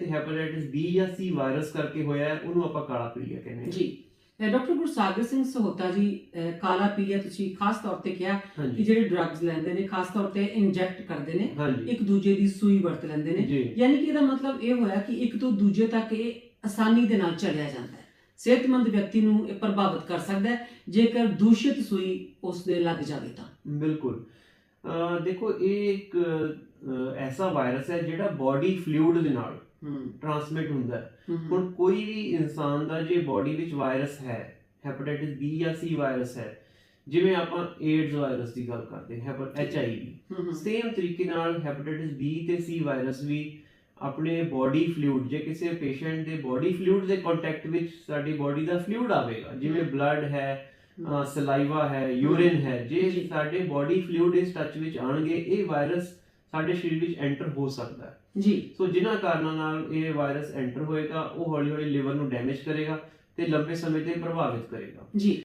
ਤੇ hepatitis B ਜਾਂ ਸੀ virus ਕਰਕੇ ਹੋਇਆ ਉਹਨੂੰ ਆਪਾਂ ਕਾਲਾ ਪੀਲੀਆ ਕਹਿੰਦੇ ਹਾਂ। ਜੀ। ਡਾਕਟਰ ਗੁਰਸਾਗਰ ਸਿੰਘ ਸਹੋਤਾ ਜੀ ਕਾਲਾ ਪੀਲੀਆ ਤੁਸੀਂ ਖਾਸ ਤੌਰ ਤੇ ਕਿਹਾ ਕਿ ਜਿਹੜੇ ਡਰੱਗਸ ਲੈਂਦੇ ਨੇ ਖਾਸ ਤੌਰ ਤੇ ਇੰਜੈਕਟ ਕਰਦੇ ਨੇ ਇੱਕ ਦੂਜੇ ਦੀ ਸੂਈ ਵਰਤ ਲੈਂਦੇ ਨੇ। ਯਾਨੀ ਕਿ ਇਹਦਾ ਮਤਲਬ ਇਹ ਹੋਇਆ ਕਿ ਇੱਕ ਤੋਂ ਦੂਜੇ ਤੱਕ ਇਹ ਆਸਾਨੀ ਦੇ ਨਾਲ ਚਲਿਆ ਜਾਂਦਾ ਹੈ। ਸਿਹਤਮੰਦ ਵਿਅਕਤੀ ਨੂੰ ਇਹ ਪ੍ਰਭਾਵਿਤ ਕਰ ਸਕਦਾ ਹੈ ਜੇਕਰ ਦੂਸ਼ਿਤ ਸੂਈ ਉਸ ਦੇ ਲੱਗ ਜਾਵੇ ਤਾਂ। ਬਿਲਕੁਲ। ਦੇਖੋ ਇਹ ਇੱਕ ਐਸਾ ਵਾਇਰਸ ਹੈ ਜਿਹੜਾ ਬਾਡੀ ਫਲੂਇਡ ਦੇ ਨਾਲ ਟ੍ਰਾਂਸਮਿਟ ਹੁੰਦਾ ਹੁਣ ਕੋਈ ਵੀ ਇਨਸਾਨ ਦਾ ਜੇ ਬਾਡੀ ਵਿੱਚ ਵਾਇਰਸ ਹੈ ਹੈਪੇਟਾਈਟਿਸ ਬੀ ਜਾਂ ਸੀ ਵਾਇਰਸ ਹੈ ਜਿਵੇਂ ਆਪਾਂ ਏਡਜ਼ ਵਾਇਰਸ ਦੀ ਗੱਲ ਕਰਦੇ ਹਾਂ ਐਚ ਆਈ ਵੀ ਸੇਮ ਤਰੀਕੇ ਨਾਲ ਹੈਪੇਟਾਈਟਿਸ ਬੀ ਤੇ ਸੀ ਵਾਇਰਸ ਵੀ ਆਪਣੇ ਬਾਡੀ ਫਲੂਇਡ ਜੇ ਕਿਸੇ ਪੇਸ਼ੈਂਟ ਦੇ ਬਾਡੀ ਫਲੂਇਡ ਦੇ ਕੰਟੈਕਟ ਵਿੱਚ ਸਾਡੀ ਬਾਡੀ ਦਾ ਫਲੂਇਡ ਆਵੇਗਾ ਜਿਵੇਂ ਬਲੱਡ ਹੈ ਸਲਾਈਵਾ ਹੈ ਯੂਰਿਨ ਹੈ ਜੇ ਜੀ। ਸਾਡੇ ਬਾਡੀ ਫਲੂਇਡ ਇਸ ਟੱਚ ਵਿੱਚ ਆਣਗੇ ਇਹ ਵਾਇਰਸ ਸਾਡੇ ਸਰੀਰ ਵਿੱਚ ਐਂਟਰ ਹੋ ਸਕਦਾ ਹੈ। ਜੀ। ਸੋ ਜਿਨ੍ਹਾਂ ਕਾਰਨਾਂ ਨਾਲ ਇਹ ਵਾਇਰਸ ਐਂਟਰ ਹੋਏਗਾ ਉਹ ਹੌਲੀ ਹੌਲੀ ਲਿਵਰ ਨੂੰ ਡੈਮੇਜ ਕਰੇਗਾ ਤੇ ਲੰਬੇ ਸਮੇਂ ਤੇ ਪ੍ਰਭਾਵਿਤ ਕਰੇਗਾ। ਜੀ।